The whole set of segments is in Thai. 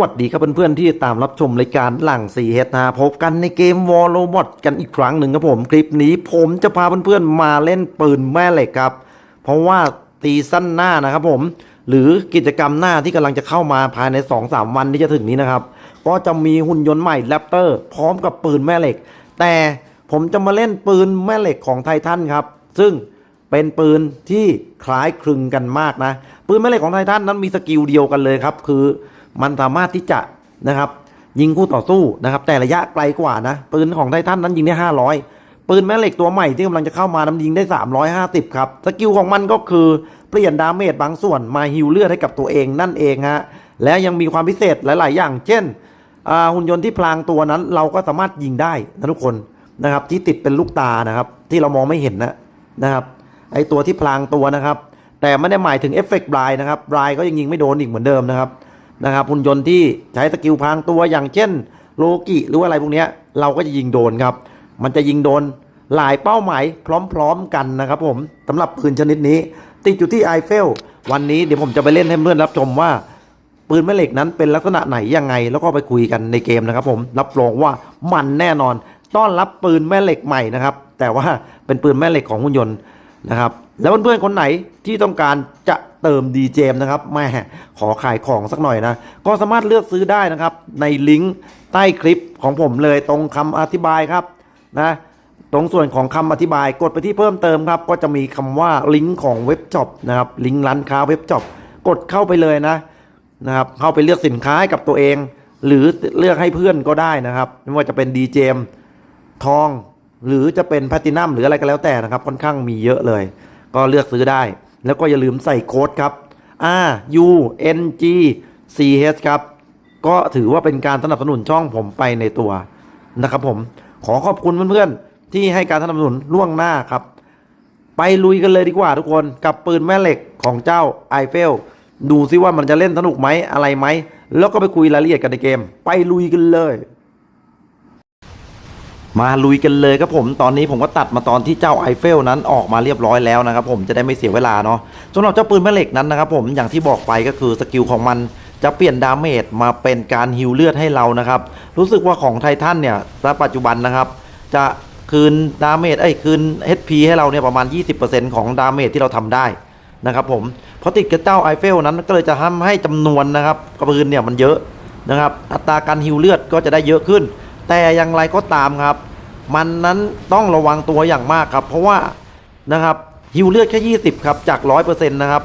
วัสดีครับเพื่อนๆที่ตามรับชมรายการหลังสีเฮดนะพบกันในเกมวอลโลบอทกันอีกครั้งหนึ่งครับผมคลิปนี้ผมจะพาเพื่อนๆมาเล่นปืนแม่เหล็กครับ เพราะว่าตีสั้นหน้านะครับผม หรือกิจกรรมหน้าที่กำลังจะเข้ามาภายใน 2-3 วันที่จะถึงนี้นะครับ ก็จะมีหุ่นยนต์ใหม่แรปเตอร์พร้อมกับปืนแม่เหล็ก แต่ผมจะมาเล่นปืนแม่เหล็กของไททันครับ ซึ่งเป็นปืนที่คล้ายคลึงกันมากนะ ปืนแม่เหล็กของไททันนั้นมีสกิลเดียวกันเลยครับ คือ มันสามารถที่จะนะครับยิงคู่ต่อสู้นะครับแต่ระยะไกลกว่านะปืนของไททันนั้นยิงได้ 500 ปืนแม่เหล็กตัวใหม่ที่กำลังจะเข้ามานั้นยิงได้ 350 ครับ สกิลของมันก็คือเปลี่ยนดาเมจบางส่วนมาฮิวเลือดให้กับตัวเองนั่นเองฮะและยังมีความพิเศษหลาย ๆ อย่าง เช่นหุ่นยนต์ที่พลางตัวนั้น เราก็สามารถยิงได้นะทุกคนนะครับที่ติดเป็นลูกตานะครับ ที่เรามองไม่เห็นนะนะครับไอตัวที่พลางตัวนะครับ แต่ไม่ได้หมายถึงเอฟเฟกต์บลายนะครับบลายก็ยังยิงไม่โดนอีกเหมือนเดิมนะครับ นะครับหุ่นยนต์ที่ใช้สกิลพางตัวอย่างเช่นโลกิหรือว่าอะไรพวกนี้เราก็จะยิงโดนครับ มันจะยิงโดนหลายเป้าหมายพร้อมๆกันนะครับผมสำหรับปืนชนิดนี้ ติดอยู่ที่ไอเฟลวันนี้เดี๋ยวผมจะไปเล่นให้เพื่อนรับชมว่า ปืนแม่เหล็กนั้นเป็นลักษณะไหนยังไง แล้วก็ไปคุยกันในเกมนะครับผมรับรองว่ามันแน่นอน ต้อนรับปืนแม่เหล็กใหม่นะครับ แต่ว่าเป็นปืนแม่เหล็กของหุ่นยนต์นะครับแล้วเพื่อนๆคนไหนที่ต้องการจะ เติมดีเจมนะครับแม่ขอขายของสักหน่อยนะ ก็สามารถเลือกซื้อได้นะครับ ในลิงก์ใต้คลิปของผมเลยตรงคำอธิบายครับนะตรงส่วนของคำอธิบายกดไปที่เพิ่มเติมครับ ก็จะมีคำว่าลิงก์ของเว็บช็อปนะครับลิงก์ร้านค้าเว็บช็อปกดเข้าไปเลยนะนะครับ เข้าไปเลือกสินค้าให้กับตัวเอง หรือเลือกให้เพื่อนก็ได้นะครับ ไม่ว่าจะเป็นดีเจมทอง หรือจะเป็นแพลตินัมหรืออะไรก็แล้วแต่นะครับ ค่อนข้างมีเยอะเลย ก็เลือกซื้อได้ แล้วก็อย่าลืมใส่โค้ดครับ R U N G C H ครับ ก็ถือว่าเป็นการสนับสนุนช่องผมไปในตัวนะครับผม ขอขอบคุณเพื่อนๆ ที่ให้การสนับสนุนล่วงหน้าครับ ไปลุยกันเลยดีกว่าทุกคนกับปืนแม่เหล็กของเจ้าไอเฟลดูซิว่ามันจะเล่นสนุกไหมอะไรไหม แล้วก็ไปคุยรายละเอียดกันในเกม ไปลุยกันเลย มาลุยกันเลยครับผมตอนนี้ผมก็ตัดมาตอนที่เจ้าไอเฟลนั้นออกมาเรียบร้อยแล้วนะครับผมจะได้ไม่เสียเวลาเนาะสำหรับเจ้าปืนแม่เหล็กนั้นนะครับผมอย่างที่บอกไปก็คือสกิลของมันจะเปลี่ยนดาเมจมาเป็นการฮิวเลือดให้เรานะครับ รู้สึกว่าของไททันเนี่ยณปัจจุบันนะครับ จะคืนดาเมจเอ้ยคืน HP ให้เราเนี่ยประมาณ 20%ของดาเมจที่เราทำได้นะครับผมเพราะติดกับเจ้าไอเฟลนั้นก็เลยจะทำให้จำนวนนะครับกระปืนเนี่ยมันเยอะนะครับ อัตราการฮิวเลือดก็จะได้เยอะขึ้น แต่อย่างไรก็ตามครับ มันนั้นต้องระวังตัวอย่างมากครับ เพราะว่านะครับฮิวเลือดแค่ 20 ครับ จาก 100%นะครับ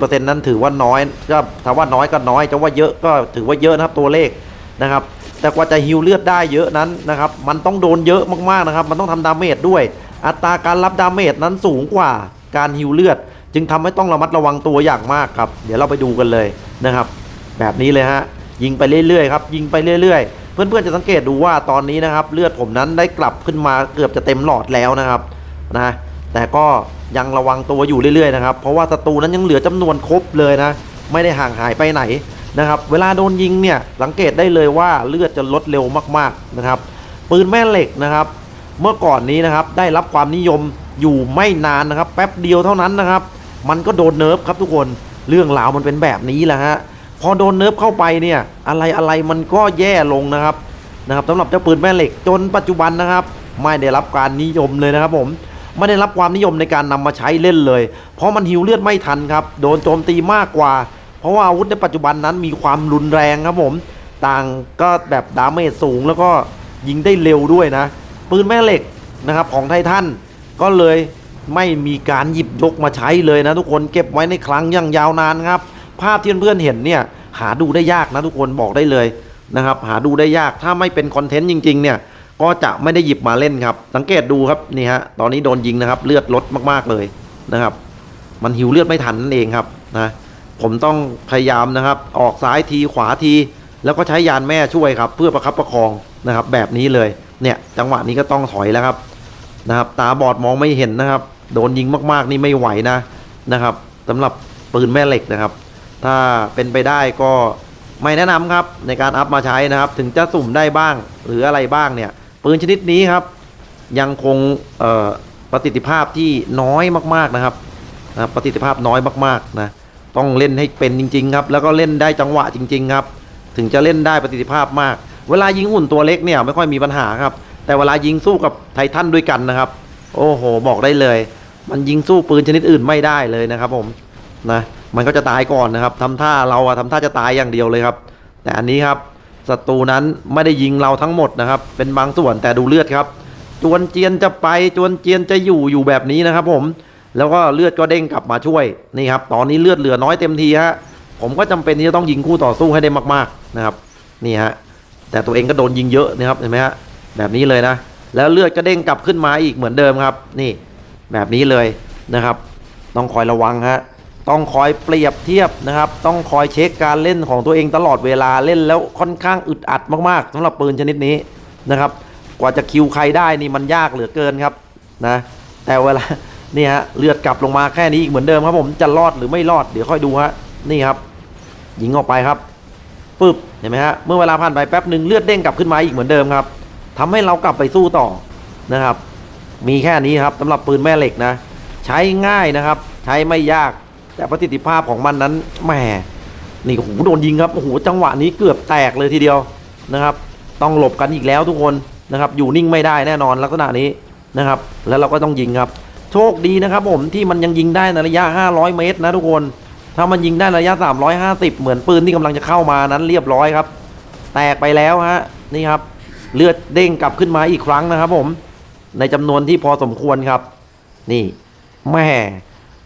20%นั้นถือว่าน้อยก็ถามว่าน้อยก็น้อยจะว่าเยอะก็ถือว่าเยอะนะครับตัวเลขนะครับ แต่กว่าจะฮิวเลือดได้เยอะนั้นนะครับ มันต้องโดนเยอะมากๆนะครับ มันต้องทำดาเมจด้วย อัตราการรับดาเมจนั้นสูงกว่าการฮิวเลือด จึงทำให้ต้องระมัดระวังตัวอย่างมากครับ เดี๋ยวเราไปดูกันเลยนะครับ แบบนี้เลยฮะยิงไปเรื่อยๆครับ ยิงไปเรื่อย ๆ เพื่อนๆจะสังเกตดูว่าตอนนี้นะครับ เลือดผมนั้นได้กลับขึ้นมาเกือบจะเต็มหลอดแล้วนะครับนะแต่ก็ยังระวังตัวอยู่เรื่อยๆนะครับเพราะว่าศัตรูนั้นยังเหลือจำนวนครบเลยนะ ไม่ได้ห่างหายไปไหนนะครับ เวลาโดนยิงเนี่ยสังเกตได้เลยว่าเลือดจะลดเร็วมากๆนะครับ ปืนแม่เหล็กนะครับ เมื่อก่อนนี้นะครับได้รับความนิยมอยู่ไม่นานนะครับ แป๊บเดียวเท่านั้นนะครับ มันก็โดนเนิร์ฟครับทุกคนเรื่องราวมันเป็นแบบนี้แหละฮะ พอโดนเนิร์ฟเข้าไปเนี่ยอะไรอะไรมันก็แย่ลงนะครับนะครับสำหรับเจ้าปืนแม่เหล็กจนปัจจุบันนะครับ ไม่ได้รับการนิยมเลยนะครับผมไม่ได้รับความนิยมในการนำมาใช้เล่นเลย เพราะมันหิวเลือดไม่ทันครับโดนโจมตีมากกว่า เพราะว่าอาวุธในปัจจุบันนั้นมีความรุนแรงครับผมต่างก็แบบดาเมจสูงแล้วก็ยิงได้เร็วด้วยนะ ปืนแม่เหล็กนะครับของไททันก็เลยไม่มีการหยิบยกมาใช้เลยนะทุกคนเก็บไว้ในคลังอย่างยาวนานครับ ภาพที่เพื่อนๆเห็นเนี่ยหาดูได้ยากนะทุกคนบอกได้เลยนะครับ หาดูได้ยากถ้าไม่เป็นคอนเทนต์จริง ๆ เนี่ย ก็จะไม่ได้หยิบมาเล่นครับ สังเกตดูครับนี่ฮะตอนนี้โดนยิงนะครับ เลือดลดมากๆเลยนะครับ มันหิวเลือดไม่ทันนั่นเองครับนะผมต้องพยายามนะครับ ออกซ้ายทีขวาที แล้วก็ใช้ยานแม่ช่วยครับ เพื่อประคับประคองนะครับ แบบนี้เลยเนี่ยจังหวะนี้ก็ต้องถอยแล้วครับนะครับ ตาบอดมองไม่เห็นนะครับ โดนยิงมากๆนี่ไม่ไหวนะนะครับสำหรับปืนแม่เหล็กนะครับ ถ้าเป็นไปได้ก็ไม่แนะนำครับในการอัพมาใช้นะครับ ถึงจะสุ่มได้บ้าง หรืออะไรบ้างเนี่ยปืนชนิดนี้ครับ ยังคงประสิทธิภาพที่น้อยมากๆนะครับนะประสิทธิภาพน้อยมากๆนะต้องเล่นให้เป็นจริง ๆ ครับ แล้วก็เล่นได้จังหวะจริง ๆ ครับ ถึงจะเล่นได้ประสิทธิภาพมาก เวลายิงหุ่นตัวเล็กเนี่ยไม่ค่อยมีปัญหาครับ แต่เวลายิงสู้กับไททันด้วยกันนะครับ โอ้โห บอกได้เลย มันยิงสู้ปืนชนิดอื่นไม่ได้เลยนะครับผมนะ มันก็จะตายก่อนนะครับทำท่าเราอะทำท่าจะตายอย่างเดียวเลยครับ แต่อันนี้ครับศัตรูนั้นไม่ได้ยิงเราทั้งหมดนะครับ เป็นบางส่วนแต่ดูเลือดครับ จวนเจียนจะไปจวนเจียนจะอยู่อยู่แบบนี้นะครับ ผม แล้วก็เลือดก็เด้งกลับมาช่วยนี่ครับ ตอนนี้เลือดเหลือน้อยเต็มทีฮะผมก็จำเป็นที่จะต้องยิงคู่ต่อสู้ให้ได้มากๆนะครับ นี่ฮะแต่ตัวเองก็โดนยิงเยอะนะครับเห็นไหมฮะแบบนี้เลยนะ แล้วเลือดก็เด้งกลับขึ้นมาอีกเหมือนเดิมครับ นี่แบบนี้เลยนะครับ ต้องคอยระวังฮะ ต้องคอยเปรียบเทียบนะครับ ต้องคอยเช็คการเล่นของตัวเองตลอดเวลาเล่นแล้วค่อนข้างอึดอัดมากๆสำหรับปืนชนิดนี้นะครับ กว่าจะคิวใครได้นี่มันยากเหลือเกินครับนะแต่เวลานี่ฮะเลือดกลับลงมาแค่นี้อีกเหมือนเดิมครับผมจะรอดหรือไม่รอดเดี๋ยวค่อยดูฮะนี่ครับยิงออกไปครับปึ๊บเห็นไหมฮะเมื่อเวลาผ่านไปแป๊บหนึ่งเลือดเด้งกลับขึ้นมาอีกเหมือนเดิมครับทำให้เรากลับไปสู้ต่อนะครับ มีแค่นี้ครับสำหรับปืนแม่เหล็กนะ ใช้ง่ายนะครับ ใช้ไม่ยาก แต่ประสิทธิภาพของมันนั้นแหมนี่โอ้โหโดนยิงครับโอ้โหจังหวะนี้เกือบแตกเลยทีเดียวนะครับ ต้องหลบกันอีกแล้วทุกคนนะครับ อยู่นิ่งไม่ได้แน่นอนลักษณะนี้นะครับ แล้วเราก็ต้องยิงครับ โชคดีนะครับ ผมที่มันยังยิงได้ในระยะ 500 เมตรนะทุกคน ถ้ามันยิงได้ระยะ 350 เหมือนปืนที่กำลังจะเข้ามานั้นเรียบร้อยครับ แตกไปแล้วฮะนี่ครับ เลือดเด้งกลับขึ้นมาอีกครั้งนะครับ ผม ในจำนวนที่พอสมควรครับ นี่แม่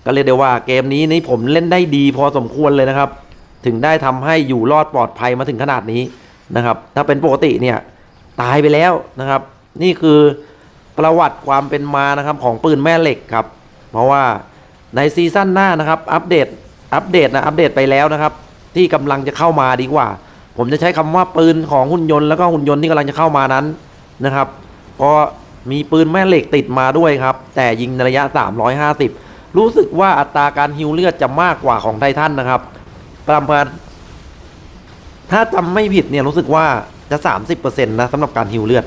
ก็เรียกได้ว่าเกมนี้นี่ผมเล่นได้ดีพอสมควรเลยนะครับ ถึงได้ทำให้อยู่รอดปลอดภัยมาถึงขนาดนี้นะครับ ถ้าเป็นปกติเนี่ยตายไปแล้วนะครับ นี่คือประวัติความเป็นมานะครับของปืนแม่เหล็กครับ เพราะว่าในซีซั่นหน้านะครับ อัปเดตอัปเดตนะอัปเดตไปแล้วนะครับ ที่กำลังจะเข้ามาดีกว่า ผมจะใช้คำว่าปืนของหุ่นยนต์แล้วก็หุ่นยนต์ที่กำลังจะเข้ามานั้นนะครับก็มีปืนแม่เหล็กติดมาด้วยครับ แต่ยิงในระยะ 350 รู้สึกว่าอัตราการฮิวเลือดจะมากกว่าของไททันนะครับ ประมาณ ถ้าจำไม่ผิดเนี่ยรู้สึกว่าจะ 30%นะสำหรับการฮิวเลือด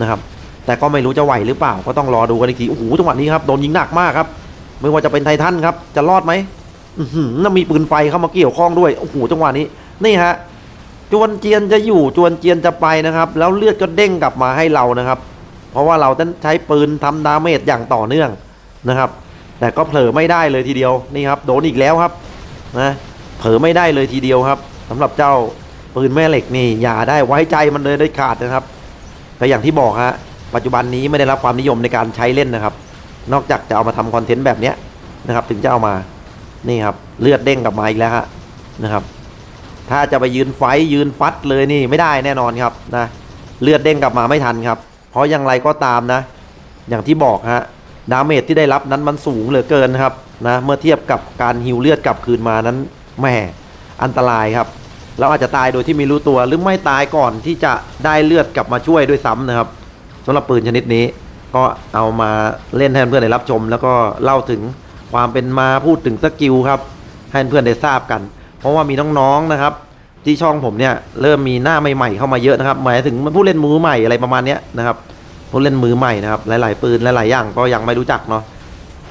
นะครับ แต่ก็ไม่รู้จะไหวหรือเปล่าก็ต้องรอดูกันอีกทีโอ้โหจังหวะนี้ครับโดนยิงหนักมากครับ ไม่ว่าจะเป็นไททันครับ จะรอดไหมน่ามีปืนไฟเข้ามาเกี่ยวข้องด้วยโอ้โหจังหวะนี้ นี่ฮะจวนเจียนจะอยู่จวนเจียนจะไปนะครับ แล้วเลือดก็เด้งกลับมาให้เรานะครับ เพราะว่าเราต้องใช้ปืนทำดาเมจอย่างต่อเนื่องนะครับ แต่ก็เผลอไม่ได้เลยทีเดียวนี่ครับโดนอีกแล้วครับนะเผลอไม่ได้เลยทีเดียวครับสำหรับเจ้าปืนแม่เหล็กนี่อย่าได้ไว้ใจมันเลยได้ขาดนะครับแต่อย่างที่บอกฮะปัจจุบันนี้ไม่ได้รับความนิยมในการใช้เล่นนะครับ นอกจากจะเอามาทำคอนเทนต์แบบเนี้ยนะครับ ถึงจะเอามานี่ครับเลือดเด้งกลับมาอีกแล้วฮะนะครับ ถ้าจะไปยืนไฟยืนฟัดเลยนี่ไม่ได้แน่นอนครับนะเลือดเด้งกลับมาไม่ทันครับ เพราะอย่างไรก็ตามนะ อย่างที่บอกฮะ ดาเมจที่ได้รับนั้นมันสูงเหลือเกินครับนะเมื่อเทียบกับการฮิวเลือดกลับคืนมานั้นแหมอันตรายครับ เราอาจจะตายโดยที่ไม่รู้ตัวหรือไม่ตายก่อนที่จะได้เลือดกลับมาช่วยด้วยซ้ำนะครับสำหรับปืนชนิดนี้ ก็เอามาเล่นให้เพื่อนได้รับชม แล้วก็เล่าถึงความเป็นมาพูดถึงสกิลครับให้เพื่อนได้ทราบกัน เพราะว่ามีน้องๆนะครับ ที่ช่องผมเนี่ยเริ่มมีหน้าใหม่ๆเข้ามาเยอะนะครับหมายถึงผู้เล่นมือใหม่อะไรประมาณนี้นะครับ ผู้เล่นมือใหม่นะครับ หลาย ๆ ปืนหลาย ๆ อย่างก็ยังไม่รู้จักเนาะ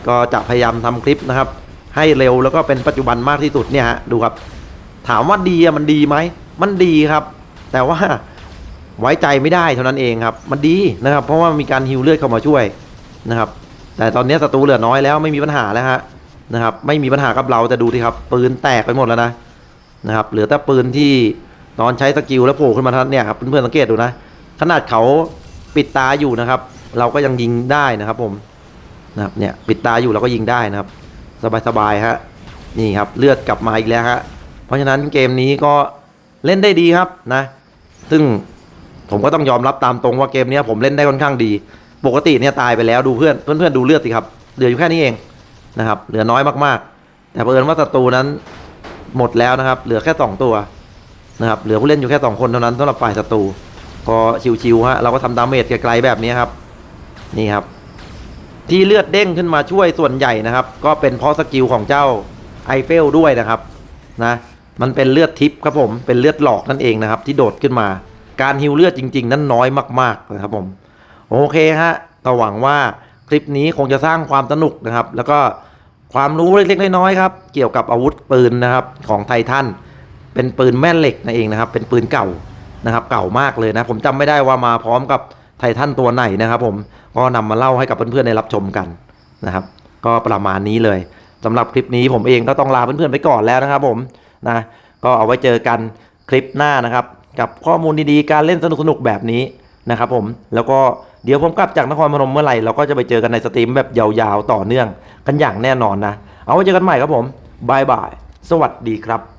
ก็จะพยายามทำคลิปนะครับ ให้เร็วแล้วก็เป็นปัจจุบันมากที่สุดเนี่ยฮะดูครับ ถามว่าดีอะมันดีไหมมันดีครับ แต่ว่าไว้ใจไม่ได้เท่านั้นเองครับ มันดีนะครับ เพราะว่ามีการฮิวเลือดเข้ามาช่วยนะครับ แต่ตอนนี้ศัตรูเหลือน้อยแล้วไม่มีปัญหาแล้วฮะนะครับ ไม่มีปัญหากับเราแต่ดูดิครับ ปืนแตกไปหมดแล้วนะนะครับ เหลือแต่ปืนที่ตอนใช้สกิลแล้วโผล่ขึ้นมาทันเนี่ยครับเพื่อนๆสังเกตดูนะ ขนาดเขา ปิดตาอยู่นะครับ เราก็ยังยิงได้นะครับผมนะครับเนี่ยปิดตาอยู่เราก็ยิงได้นะครับ สบายๆฮะนี่ครับเลือดกลับมาอีกแล้วฮะเพราะฉะนั้นเกมนี้ก็เล่นได้ดีครับนะ ซึ่งผมก็ต้องยอมรับตามตรงว่าเกมนี้ผมเล่นได้ค่อนข้างดี ปกติเนี่ยตายไปแล้วดูเพื่อนเพื่อนๆดูเลือดสิครับเหลืออยู่แค่นี้เองนะครับเหลือน้อยมากๆ แต่เผอิญว่าศัตรูนั้นหมดแล้วนะครับ เหลือแค่สองตัวนะครับเหลือผู้เล่นอยู่แค่สองคนเท่านั้นสำหรับฝ่ายศัตรู ก็ชิวๆฮะเราก็ทำดาเมจไกลๆแบบนี้ครับ นี่ครับ ที่เลือดเด้งขึ้นมาช่วยส่วนใหญ่นะครับ ก็เป็นเพราะสกิลของเจ้าไอเฟลด้วยนะครับนะมันเป็นเลือดทิพย์ครับผมเป็นเลือดหลอกนั่นเองนะครับ ที่โดดขึ้นมา การฮิวเลือดจริง ๆ นั้นน้อยมากๆนะครับผมโอเคฮะก็หวังว่าคลิปนี้คงจะสร้างความสนุกนะครับ แล้วก็ความรู้เล็กๆน้อยๆครับ เกี่ยวกับอาวุธปืนนะครับของไททันเป็นปืนแม่เหล็กนั่นเองนะครับ เป็นปืนเก่า นะครับเก่ามากเลยนะ ผมจำไม่ได้ว่ามาพร้อมกับไททันตัวไหนนะครับ ผมก็นำมาเล่าให้กับเพื่อนๆได้รับชมกันนะครับ ก็ประมาณนี้เลยสำหรับคลิปนี้ผมเองก็ต้องลาเพื่อนๆไปก่อนแล้วนะครับ ผมนะก็เอาไว้เจอกันคลิปหน้านะครับ กับข้อมูลดีๆการเล่นสนุกๆแบบนี้นะครับผมแล้วก็เดี๋ยวผมกลับจากนครพนมเมื่อไหร่เราก็จะไปเจอกันในสตรีมแบบยาวๆต่อเนื่อง กันอย่างแน่นอนนะ เอาไว้เจอกันใหม่ครับผมบายบายสวัสดีครับ